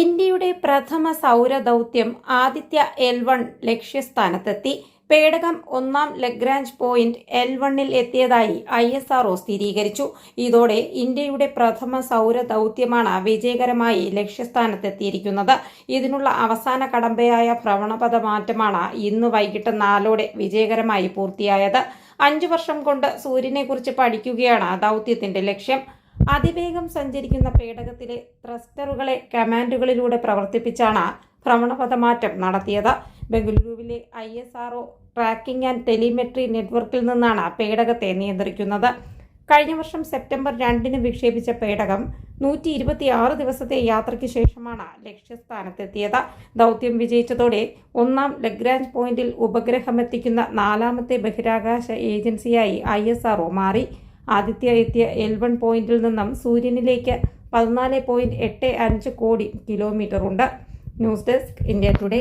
ഇന്ത്യയുടെ പ്രഥമ സൗരദൗത്യം ആദിത്യ എൽ വൺ ലക്ഷ്യസ്ഥാനത്തെത്തി. പേടകം ഒന്നാം ലഗ്രാഞ്ച് പോയിന്റ് എൽ വണ്ണിൽ എത്തിയതായി ഐ എസ് ആർഒ സ്ഥിരീകരിച്ചു. ഇതോടെ ഇന്ത്യയുടെ പ്രഥമ സൗര ദൗത്യമാണ് വിജയകരമായി ലക്ഷ്യസ്ഥാനത്തെത്തിയിരിക്കുന്നത്. ഇതിനുള്ള അവസാന കടമ്പയായ ഭ്രമണപഥ മാറ്റമാണ് ഇന്ന് വൈകിട്ട് നാലോടെ വിജയകരമായി പൂർത്തിയായത്. അഞ്ചു വർഷം കൊണ്ട് സൂര്യനെക്കുറിച്ച് പഠിക്കുകയാണ് ദൗത്യത്തിന്റെ ലക്ഷ്യം. അതിവേഗം സഞ്ചരിക്കുന്ന പേടകത്തിലെ ത്രസ്റ്ററുകളെ കമാൻഡുകളിലൂടെ പ്രവർത്തിപ്പിച്ചാണ് ഭ്രമണപഥമാറ്റം നടത്തിയത്. ബംഗളൂരുവിലെ I S R O tracking and telemetry നെറ്റ്വർക്കിൽ നിന്നാണ് പേടകത്തെ നിയന്ത്രിക്കുന്നത്. കഴിഞ്ഞ വർഷം സെപ്റ്റംബർ രണ്ടിന് വിക്ഷേപിച്ച പേടകം നൂറ്റി ഇരുപത്തി ആറ് ദിവസത്തെ യാത്രയ്ക്ക് ശേഷമാണ് ലക്ഷ്യസ്ഥാനത്തെത്തിയത്. ദൗത്യം വിജയിച്ചതോടെ ഒന്നാം ലഗ്രാഞ്ച് പോയിന്റിൽ ഉപഗ്രഹമെത്തിക്കുന്ന നാലാമത്തെ ബഹിരാകാശ ഏജൻസിയായി ഐ മാറി. ആദിത്യ എത്തിയ എൽ വൺ പോയിന്റിൽ നിന്നും സൂര്യനിലേക്ക് പതിനാല് പോയിന്റ് എട്ട് അഞ്ച് കോടി കിലോമീറ്റർ ഉണ്ട്. News desk India today.